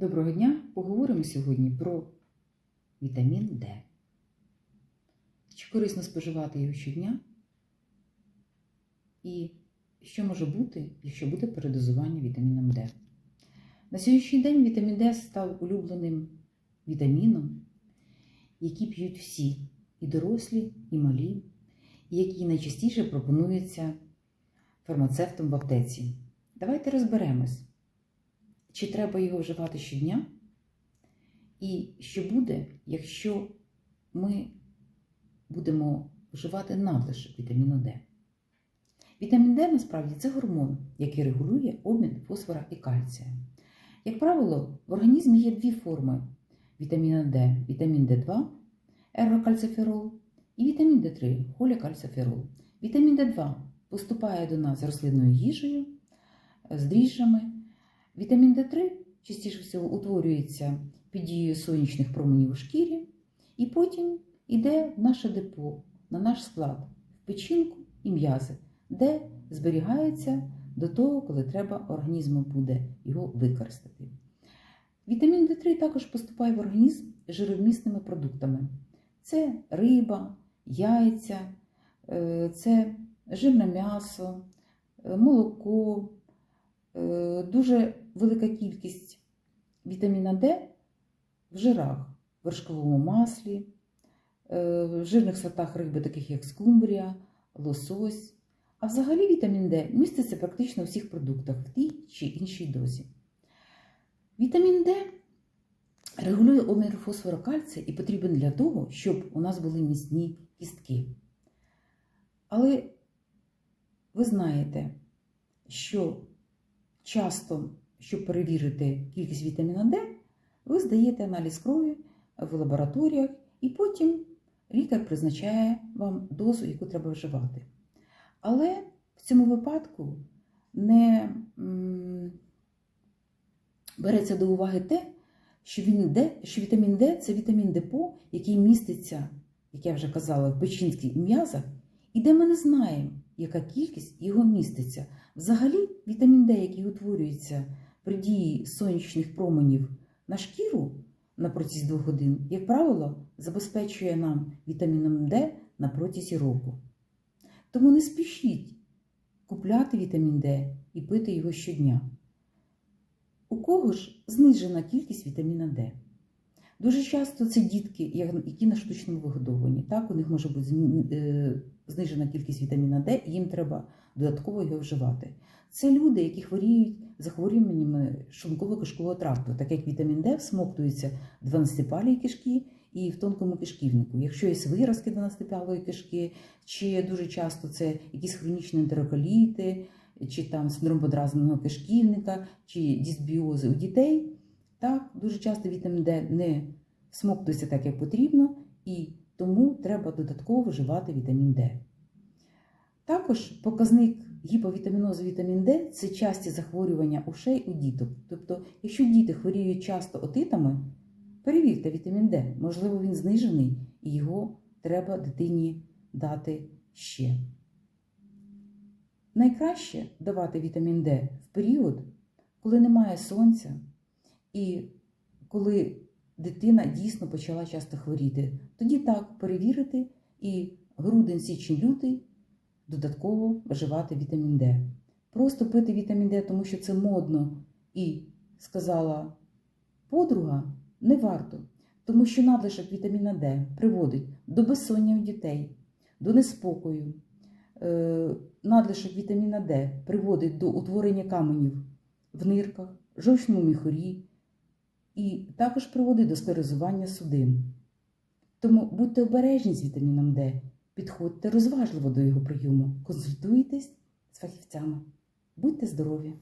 Доброго дня! Поговоримо сьогодні про вітамін Д. Чи корисно споживати його щодня? І що може бути, якщо буде передозування вітаміном Д? На сьогоднішній день вітамін Д став улюбленим вітаміном, який п'ють всі, і дорослі, і малі, і який найчастіше пропонується фармацевтом в аптеці. Давайте розберемось. Чи треба його вживати щодня? І що буде, якщо ми будемо вживати надлишок вітаміну Д? Вітамін Д насправді це гормон, який регулює обмін фосфора і кальція. Як правило, в організмі є дві форми вітаміна Д: вітамін Д2, ерокальциферол, і вітамін Д3 холікальциферол. Вітамін Д2 поступає до нас з рослинною їжею, з дріжджами. Вітамін Д3 частіше всього утворюється під дією сонячних променів у шкірі, і потім йде в наше депо, на наш склад, в печінку і м'язи, де зберігається до того, коли треба організму буде його використати. Вітамін Д3 також поступає в організм жировмісними продуктами: це риба, яйця, е, це жирне м'ясо, е, молоко. Е, дуже велика кількість вітаміна Д в жирах, в вершковому маслі, е, в жирних сортах риби, таких як скумбрія, лосось. А взагалі вітамін Д міститься практично у всіх продуктах в тій чи іншій дозі. Вітамін Д регулює обмір фосфору кальція і потрібен для того, щоб у нас були міцні кістки. Але ви знаєте, що часто, щоб перевірити кількість вітаміна Д, ви здаєте аналіз крові в лабораторіях, і потім лікар призначає вам дозу, яку треба вживати. Але в цьому випадку не береться до уваги те, що, він Д, що вітамін Д це вітамін депо, який міститься, як я вже казала, в печінських м'язах, і де ми не знаємо, яка кількість його міститься. Взагалі, вітамін Д, який утворюється при дії сонячних променів на шкіру на протязі 2 годин, як правило, забезпечує нам вітаміном Д на протязі року. Тому не спішіть купляти вітамін Д і пити його щодня. У кого ж знижена кількість вітаміна Д? Дуже часто це дітки, які на штучному вигодованні. Так, у них може бути е, знижена кількість вітаміна Д, і їм треба додатково його вживати. Це люди, які хворіють захворюваннями шлунково-кишкового тракту, так як вітамін Д всмоктується в 12-палій кишки і в тонкому кишківнику. Якщо є виразки 12-палої кишки, чи дуже часто це якісь хронічні ентероколіти, чи там синдром подразненого кишківника, чи дисбіози у дітей. Так, дуже часто вітамін Д не всмоктується так, як потрібно, і тому треба додатково вживати вітамін Д. Також показник гіповітамінозу вітамін Д це часті захворювання ушей у діток. Тобто, якщо діти хворіють часто отитами, перевірте вітамін Д. Можливо, він знижений і його треба дитині дати ще. Найкраще давати вітамін Д в період, коли немає сонця, і коли дитина дійсно почала часто хворіти. Тоді так перевірити і грудень, січень, лютий додатково вживати вітамін Д. Просто пити вітамін Д, тому що це модно, і сказала подруга, не варто, тому що надлишок вітаміна Д приводить до безсоння у дітей, до неспокою. Е, надлишок вітаміна Д приводить до утворення каменів в нирках, жовчному міхурі і також приводить до склерозування судин. Тому будьте обережні з вітаміном Д, підходьте розважливо до його прийому, консультуйтесь з фахівцями. Будьте здорові!